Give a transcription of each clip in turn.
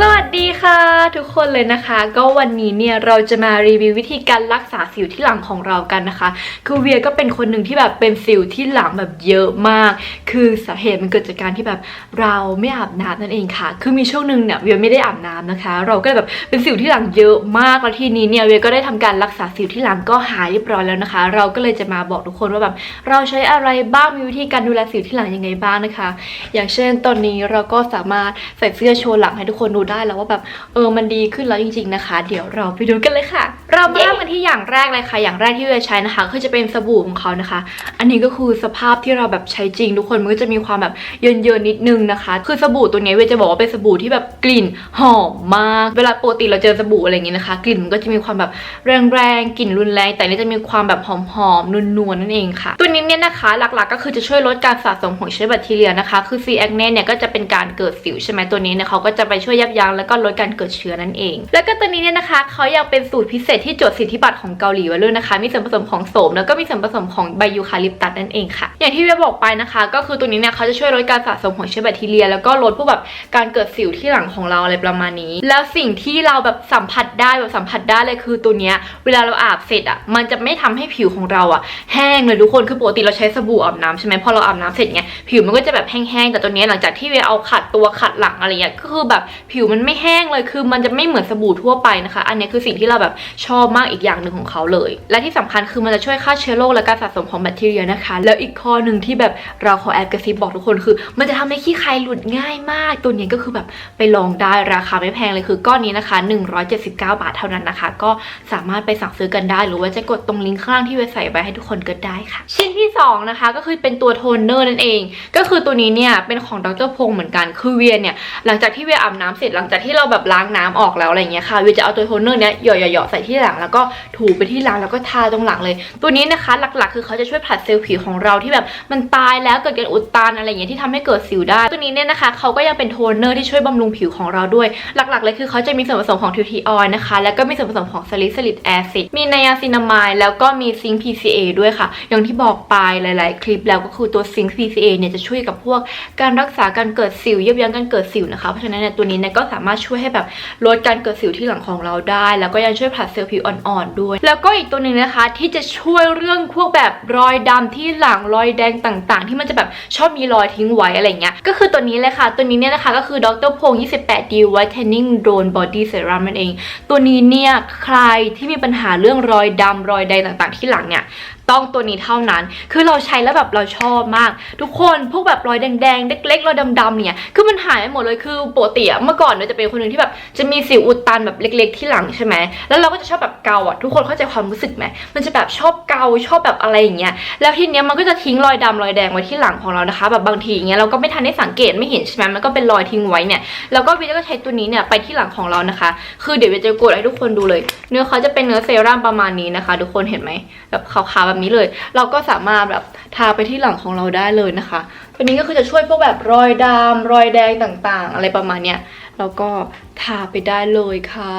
สวัสดีค่ะ ทุกคนเลยนะคะ ก็วันนี้เนี่ยเราจะมารีวิววิธีการรักษาสิวที่หลังของเรากันนะคะ คือเวียก็เป็นคนหนึ่งที่แบบเป็นสิวที่หลังแบบเยอะมาก คือสาเหตุมันเกิดจากการที่แบบเราไม่อาบน้ำนั่นเองค่ะ คือมีช่วงหนึ่งเนี่ยเวียไม่ได้อาบน้ำนะคะ เราก็แบบเป็นสิวที่หลังเยอะมากแล้วทีนี้เนี่ยเวียก็ได้ทำการรักษาสิวที่หลังก็หายเรียบร้อยแล้วนะคะ เราก็เลยจะมาบอกทุกคนว่าแบบเราใช้อะไรบ้างมีวิธีการดูแลสิวที่หลังยังไงบ้างนะคะ อย่างเช่นตอนนี้เราก็สามารถใส่เสื้อโชว์หลังให้ทุกคนดูได้แล้วว่าแบบเออมันดีขึ้นแล้วจริง ๆนะคะ เดี๋ยวเราไปดูกันเลยค่ะ เรามาเริ่มกันที่อย่างแรกเลยค่ะ อย่างแรกที่เราใช้นะคะคือจะเป็นสบู่ของเขานะคะ อันนี้ก็คือสภาพที่เราแบบใช้จริง ทุกคนมันก็จะมีความแบบเยินๆนิดนึงนะคะ คือสบู่ตัวนี้เวยจะบอกว่าเป็นสบู่ที่แบบกลิ่นหอมมาก เวลาปกติเราเจอสบู่อะไรอย่างงี้นะคะ กลิ่นมันก็จะมีความแบบแรงๆกลิ่นรุนแรง แต่อันนี่จะมีความแบบหอมๆนวลๆนั่นเองค่ะ ตัวนี้เนี่ยนะคะ หลักๆ ก็คือจะช่วยลดการสะสมของเชื้อแบคทีเรียนะคะ คือซีแอคเน่เนี่ยก็จะเป็นการเกิดสิวใช่ไหมตัวนี้เนี่ยเขาก็จะไปช่วยยับยั้งแล้วก็ลดการเกิดเชื้อนั่นเอง แล้วก็ตัวนี้เนี่ยนะคะเขายังเป็นสูตรพิเศษที่จดสิทธิบัตรของเกาหลีไว้ด้วยนะคะ มีส่วนผสมของโสมแล้วก็มีส่วนผสมของใบยูคาลิปตัสนั่นเองค่ะ อย่างที่เวียบอกไปนะคะ ก็คือตัวนี้เนี่ยเขาจะช่วยลดการสะสมของเชื้อแบคทีเรีย แล้วก็ลดพวกแบบการเกิดสิวที่หลังของเราอะไรประมาณนี้ แล้วสิ่งที่เราแบบสัมผัสได้แบบสัมผัสได้เลยคือตัวเนี้ยเวลาเราอาบเสร็จอะมันจะไม่ทำให้ผิวของเราอะ แห้งเลยทุกคนคือปกติเราใช้สบู่อาบน้ำใช่ไหมพอเราอาบน้ำเสร็จเนี้ยผิวมันก็จะแบบแห้งๆแต่ตัวเนี้ยหลังจากที่เวียเอาขัดตัวขัดหลังอะไรเงี้ยก็คือแบบผิวมันไม่แห้งเลยคือมันจะไม่เหมือนสบู่ทั่วไปนะคะ อันนี้คือสิ่งที่เราแบบชอบมากอีกอย่างหนึ่งของเขาเลย และที่สำคัญคือมันจะช่วยฆ่าเชื้อโรคและการสะสมของแบคทีเรียนะคะ แล้วอีกข้อหนึ่งที่แบบเราขอแอบกระซิบบอกทุกคนคือ มันจะทำให้ขี้ใครหลุดง่ายมาก ตัวนี้ก็คือแบบไปลองได้ราคาไม่แพงเลยคือก้อนนี้นะคะ 179 บาทเท่านั้นนะคะ ก็สามารถไปสั่งซื้อกันได้ หรือว่าจะกดตรงลิงก์ข้างล่างที่เว็บใส่ไว้ให้ทุกคนก็ได้ค่ะ ชิ้นที่สองนะคะ ก็คือเป็นตัวโทนเนอร์นั่นเอง ก็คือตัวนี้เนี่ยเป็นของดรพงษ์เหมือนกันคือเวียเนี่ยหลังจากที่เวียอาบน้ำเสร็จหลังจากที่เราแบบล้างน้ำออกแล้วอะไรเงี้ยค่ะเวียจะเอาตัวโทนเนอร์เนี้ยหยอๆๆใส่ที่หลังแล้วก็ถูไปที่หลังแล้วก็ทาตรงหลังเลย ตัวนี้นะคะหลักๆ คือเขาจะช่วยผลัดเซลล์ผิวของเราที่แบบมันตายแล้วเกิดการอุดตันอะไรเงี้ยที่ทำให้เกิดสิวได้ ตัวนี้เนี่ยนะคะเขาก็ยังเป็นโทนเนอร์ที่ช่วยบำรุงผิวของเราด้วย หลักๆเลยคือเขาจะมีส่วนผสมของทิวทีออยนะคะแล้วก็มีส่วนผสมของซาลิซิลิกแอซิดมีไนอาซินามายแล้วก็มีซิงค์ PCA ด้วยค่ะ อย่างที่บอกไปหลาย ๆ คลิปแล้วก็คือตัวซิงค์ PCA เนี่ยจะช่วยกับพวกการรักษาการเกิดสิวยับยั้งการเกิดสิวนะคะเพราะฉะนั้นเนี่ยตัวนี้เนี่ยก็สามารถช่วยให้แบบลดการเกิดสิวที่หลังของเราได้ แล้วก็ยังช่วยผลัดเซลล์ผิวอ่อนๆด้วย แล้วก็อีกตัวหนึ่งนะคะที่จะช่วยเรื่องพวกแบบรอยดำที่หลังรอยแดงต่าง ๆ ที่มันจะแบบชอบมีรอยทิ้งไว้อะไรเงี้ยก็คือตัวนี้เลยค่ะ ตัวนี้เนี่ยนะคะก็คือดรพงศ์ 28D Whitening Drone Body Serum นั่นเอง ตัวนี้เนี่ยใครที่มีปัญหาเรื่องรอยดำรอยแดงต่างๆ ที่หลังเนี่ยต้องตัวนี้เท่านั้น คือเราใช้แล้วแบบเราชอบมาก ทุกคนพวกแบบรอยแดงๆ เล็กๆรอยดำๆเนี่ย คือมันหายไปหมดเลยคือปกติอะเมื่อก่อนเนี่ยจะเป็นคนหนึ่งที่แบบจะมีสิวอุดตันแบบเล็ก ๆ ที่หลังใช่ไหมแล้วเราก็จะชอบแบบเกาอะทุกคนเข้าใจความรู้สึกไหมมันจะแบบชอบเกาชอบแบบอะไรอย่างเงี้ยแล้วทีเนี้ยมันก็จะทิ้งรอยดำรอยแดงไว้ที่หลังของเรานะคะ แบบบางทีอย่างเงี้ยเราก็ไม่ทันได้สังเกตไม่เห็นใช่ไหมมันก็เป็นรอยทิ้งไว้เนี่ยแล้วก็วิจะก็ใช้ตัวนี้เนี่ยไปที่หลังของเรานะคะ คือเดี๋ยววิจะกดให้ทุกคนดูเลย เนื้อเขาจะเป็นเนื้อเซรั่มประมาณนี้นะคะ ทุกคนเห็นไหมแบบขาวๆแบบนี้เลย เราก็สามารถแบบทาไปที่หลังของเราได้เลยนะคะ ตัวนี้ก็คือจะช่วยพวกแบบรอยดำรอยแดงต่างๆ อะไรประมาณเนี้ยแล้วก็ทาไปได้เลยค่ะ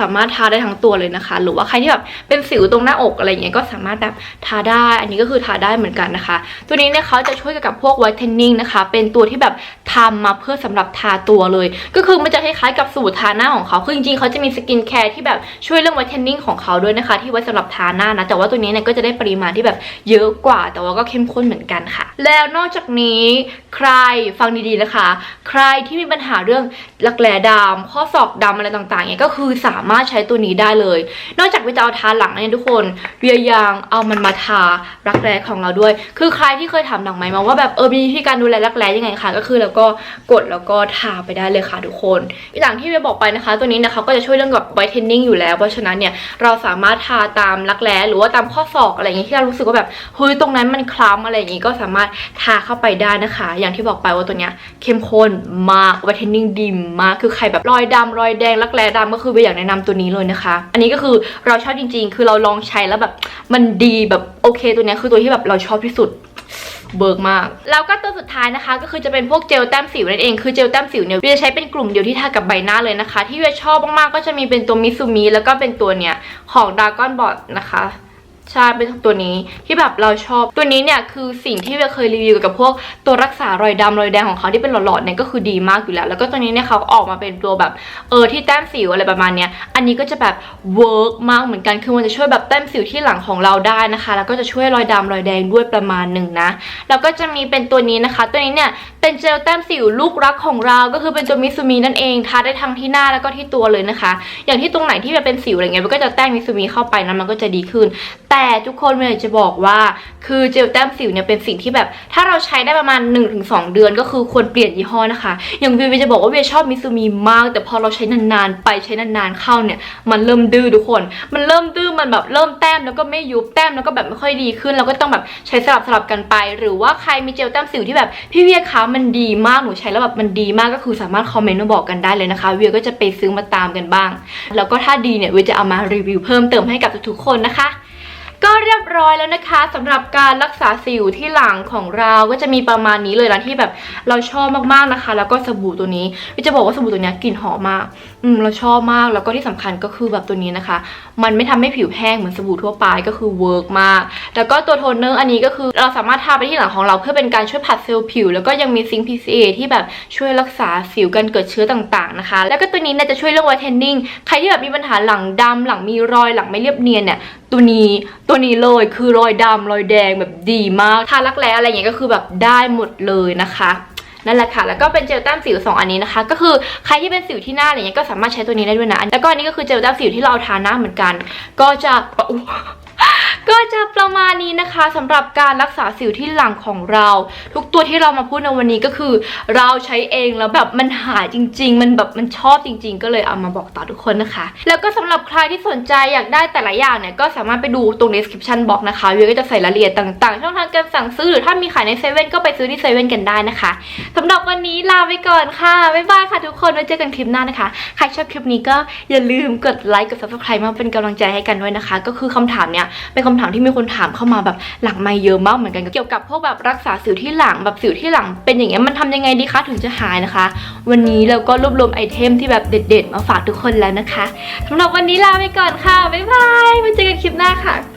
สามารถทาได้ทั้งตัวเลยนะคะ หรือว่าใครที่แบบเป็นสิวตรงหน้าอกอะไรเงี้ยก็สามารถแบบทาได้ อันนี้ก็คือทาได้เหมือนกันนะคะ ตัวนี้เนี่ยเขาจะช่วยกี่ยวกับพวก whitening นะคะ เป็นตัวที่แบบทำมาเพื่อสำหรับทาตัวเลย ก็คือมันจะคล้ายๆกับสูตรทาหน้าของเขาคือจริงๆเขาจะมีสกินแคร์ที่แบบช่วยเรื่อง whitening ของเขาด้วยนะคะ ที่ไว้สำหรับทาหน้านะแต่ว่าตัวนี้เนี่ยก็จะได้ปริมาณที่แบบเยอะกว่า แต่ว่าก็เข้มข้นเหมือนกันค่ะ แล้วนอกจากนี้ใครฟังดีๆนะคะ ใครที่มีปัญหาเรื่องรักแร้ดำข้อศอกดำอะไรต่างๆเนี่ยก็คือสาามารถใช้ตัวนี้ได้เลย นอกจากวิจะเอาทาหลังเนี่ยทุกคนเวียยังเอามันมาทารักแร้ของเราด้วย คือใครที่เคยถามหนังไหมมาว่าแบบเออมีวิธีการดูแลรักแร้ยังไงคะก็คือแล้วก็กดแล้วก็ทาไปได้เลยค่ะทุกคนอย่างที่เวียบอกไปนะคะ ตัวนี้นะคะก็จะช่วยเรื่องแบบไวท์เทนนิ่งอยู่แล้ว เพราะฉะนั้นเนี่ยเราสามารถทาตามรักแร้หรือว่าตามข้อศอกอะไรอย่างเงี้ที่เรารู้สึกว่าแบบเฮ้ยตรงนั้นมันคล้ำอะไรอย่างงี้ก็สามารถทาเข้าไปได้นะคะ อย่างที่บอกไปว่าตัวเนี้ยเข้มข้นมากไวท์เทนนิ่งดีมากคือใครแบบรอยดำรอยแดงรักแร้ดำก็คือเวียอยากแนะนำตัวนี้เลยนะคะ อันนี้ก็คือเราชอบจริง ๆ คือเราลองใช้แล้วแบบมันดีแบบโอเคตัวนี้คือตัวที่แบบเราชอบที่สุดเบิร์กมาก แล้วก็ตัวสุดท้ายนะคะ ก็คือจะเป็นพวกเจลแต้มสิวนั่นเอง คือเจลแต้มสิวเนี่ยวิวจะใช้เป็นกลุ่มเดียวที่ทากับใบหน้าเลยนะคะ ที่วิวชอบมากๆก็จะมีเป็นตัวมิซูมิแล้วก็เป็นตัวเนี้ยของดากอนบอดนะคะ ใช่เป็นตัวนี้ที่แบบเราชอบตัวนี้เนี่ยคือสิ่งที่เราเคยรีวิวกับพวกตัวรักษารอยดำรอยแดงของเขาที่เป็นหลอดๆเนี่ยก็คือดีมากอยู่แล้ว แล้วก็ตัวนี้เนี่ยเขาออกมาเป็นตัวแบบเออที่แต้มสิวอะไรประมาณเนี้ยอันนี้ก็จะแบบเวิร์กมากเหมือนกันคือมันจะช่วยแบบแต้มสิวที่หลังของเราได้นะคะ แล้วก็จะช่วยรอยดำรอยแดงด้วยประมาณหนึ่งนะแล้วก็จะมีเป็นตัวนี้นะคะ ตัวนี้เนี่ยเป็นเจลแต้มสิวลูกรักของเราก็คือเป็นตัวมิซูมินั่นเองทาได้ทั้งที่หน้าแล้วก็ที่ตัวเลยนะคะ อย่างที่ตรงไหนที่มันเป็นสิวอะไรเงี้ยมันก็จะแต้มมิซูมิเข้าไปนะมันก็จะดีขึ้นแแต่ทุกคนเมย์อยจะบอกว่าคือเจลแต้มสิวเนี่ยเป็นสิ่งที่แบบ ถ้าเราใช้ได้ประมาณ 1-2 เดือนก็คือควรเปลี่ยนยี่ห้อนะคะ อย่างวีวจะบอกว่าวีชอบมิซูมิมาก แต่พอเราใช้นานๆ ไปใช้นานๆเข้าเนี่ย มันเริ่มดื้อทุกคน มันเริ่มดื้อมันแบบเริ่มแต้มแล้วก็ไม่ยุบแต้มแล้วก็แบบไม่ค่อยดีขึ้นเราก็ต้องแบบใช้สลับสลับกันไป หรือว่าใครมีเจลแต้มสิวที่แบบพี่เวียคะมันดีมากหนูใช้แล้วแบบมันดีมากก็คือสามารถคอมเมนต์มาบอกกันได้เลยนะคะเวียก็จะไปซื้อมาตามกันบ้าง แล้วก็ถ้าดีเนี่ยเวียจะเอามารีวิวเพิ่มเติมให้กับทุกๆคนนะคะ ก็เรียบร้อยแล้วนะคะสำหรับการรักษาสิวที่หลังของเราก็จะมีประมาณนี้เลยนะที่แบบเราชอบมากๆนะคะ แล้วก็สบู่ตัวนี้วิจะบอกว่าสบู่ตัวนี้กลิ่นหอมมากอืมเราชอบมากแล้วก็ที่สำคัญก็คือแบบตัวนี้นะคะ มันไม่ทำให้ผิวแห้งเหมือนสบู่ทั่วไปก็คือเวิร์กมาก แล้วก็ตัวโทนเนอร์อันนี้ก็คือเราสามารถทาไปที่หลังของเราเพื่อเป็นการช่วยผัดเซลล์ผิว แล้วก็ยังมีซิงค์ PCA ที่แบบช่วยรักษาสิวกันเกิดเชื้อต่างๆนะคะ แล้วก็ตัวนี้เนี่ยจะช่วยเรื่องไวท์เทนนิ่งใครที่แบบมีปัญหาหลังดำหลังมีรอยหลังไม่เรียบเนียนเนี่ย ตัวนี้ตัวนี้เลยคือรอยดำรอยแดงแบบดีมากทารักแร้อะไรอย่างเงี้ยก็คือแบบได้หมดเลยนะคะนั่นแหละค่ะ แล้วก็เป็นเจลแต้มสิวสองอันนี้นะคะ ก็คือใครที่เป็นสิวที่หน้าอะไรเงี้ยก็สามารถใช้ตัวนี้ได้ด้วยนะ แล้วก็อันนี้ก็คือเจลแต้มสิวที่เราเอาทาหน้าเหมือนกัน ก็จะ ก็จะประมาณนี้นะคะสำหรับการรักษาสิวที่หลังของเรา ทุกตัวที่เรามาพูดในวันนี้ก็คือ เราใช้เองแล้วแบบมันหายจริง ๆ มันแบบมันชอบจริง ๆ ก็เลยเอามาบอกต่อทุกคนนะคะ แล้วก็สำหรับใครที่สนใจอยากได้แต่ละอย่างเนี่ยก็สามารถไปดูตรง description box นะคะเวียก็จะใส่รายละเอียดต่างๆ ช่องทางการสั่งซื้อหรือถ้ามีขายในเซเว่นก็ไปซื้อที่เซเว่นกันได้นะคะสำหรับวันนี้ลาไปก่อนค่ะบ๊ายบายค่ะทุกคนไว้เจอกันคลิปหน้านะคะใครชอบคลิปนี้ก็อย่าลืมกดไลค์กด subscribe มาเป็นกำลังใจให้กันด้วยนะคะ ก็คือคำถามเนี่ยเป็นคำถามที่มีคนถามเข้ามาแบบหลังไม่เยอะมากเหมือนกันเกี่ยวกับพวกแบบรักษาสิวที่หลังแบบสิวที่หลังเป็นอย่างเงี้ยมันทำยังไงดีคะถึงจะหายนะคะ วันนี้เราก็รวบรวมไอเทมที่แบบเด็ด ๆ มาฝากทุกคนแล้วนะคะสำหรับวันนี้ลาไปก่อนค่ะบ๊ายบายมาเจอกันคลิปหน้าค่ะ